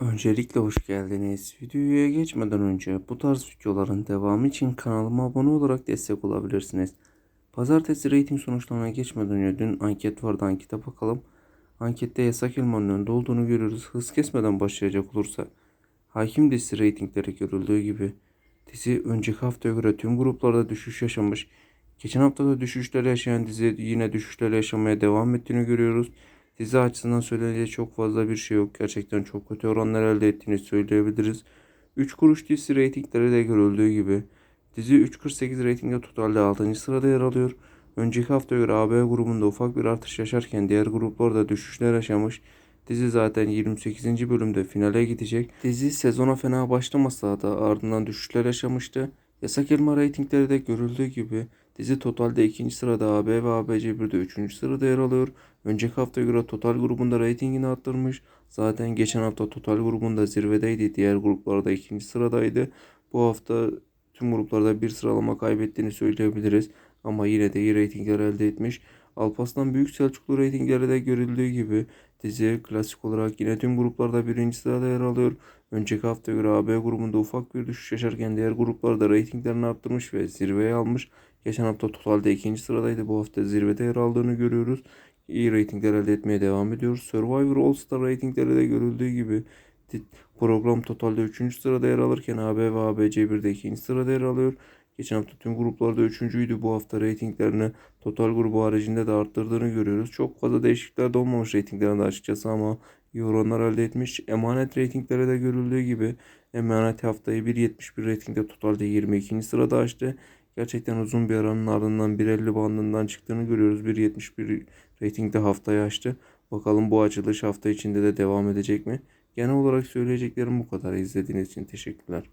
Öncelikle hoş geldiniz. Videoya geçmeden önce bu tarz videoların devamı için kanalıma abone olarak destek olabilirsiniz. Pazartesi reyting sonuçlarına geçmeden önce dün anket vardı ankete bakalım. Ankette yasak elmanın önde olduğunu görüyoruz. Hız kesmeden başlayacak olursa. Hakim dizisi reytingleri görüldüğü gibi. Dizi önceki haftaya göre tüm gruplarda düşüş yaşamış. Geçen hafta da düşüşler yaşayan dizi yine düşüşler yaşamaya devam ettiğini görüyoruz. Dizi açısından söylenecek çok fazla bir şey yok. Gerçekten çok kötü oranlar elde ettiğini söyleyebiliriz. 3 kuruş dizisi reytingleri de görüldüğü gibi. Dizi 3.48 reytingde totalde 6. sırada yer alıyor. Önceki haftaya göre AB grubunda ufak bir artış yaşarken diğer gruplarda düşüşler yaşamış. Dizi zaten 28. bölümde finale gidecek. Dizi sezona fena başlamasa da ardından düşüşler yaşamıştı. Yasak Elma reytingleri de görüldüğü gibi dizi totalde 2. sırada AB ve ABC 1'de 3. sırada yer alıyor. Önceki haftaya göre Total grubunda reytingini arttırmış. Zaten geçen hafta Total grubunda zirvedeydi. Diğer gruplarda 2. sıradaydı. Bu hafta tüm gruplarda bir sıralama kaybettiğini söyleyebiliriz. Ama yine de iyi reytingler elde etmiş. Alparslan Büyük Selçuklu reytingleri de görüldüğü gibi dizi klasik olarak yine tüm gruplarda birinci sırada yer alıyor. Önceki hafta göre AB grubunda ufak bir düşüş yaşarken diğer gruplarda reytinglerini arttırmış ve zirveye almış. Geçen hafta totalde ikinci sıradaydı. Bu hafta zirvede yer aldığını görüyoruz. İyi reytingler elde etmeye devam ediyoruz. Survivor All Star reytingleri de görüldüğü gibi program totalde 3. sırada yer alırken AB ve ABC 1'de 2. sırada yer alıyor. Geçen hafta tüm gruplarda üçüncüydü. Bu hafta reytinglerini total grubu haricinde de arttırdığını görüyoruz. Çok fazla değişiklikler de olmamış reytinglerinde açıkçası ama iyi oranlar elde etmiş. Emanet reytingleri de görüldüğü gibi Emanet haftayı 1.71 reytingde totalde 22. sırada açtı. Gerçekten uzun bir aranın ardından 1.50 bandından çıktığını görüyoruz. 1.71 reytingde haftayı açtı. Bakalım bu açılış hafta içinde de devam edecek mi? Genel olarak söyleyeceklerim bu kadar. İzlediğiniz için teşekkürler.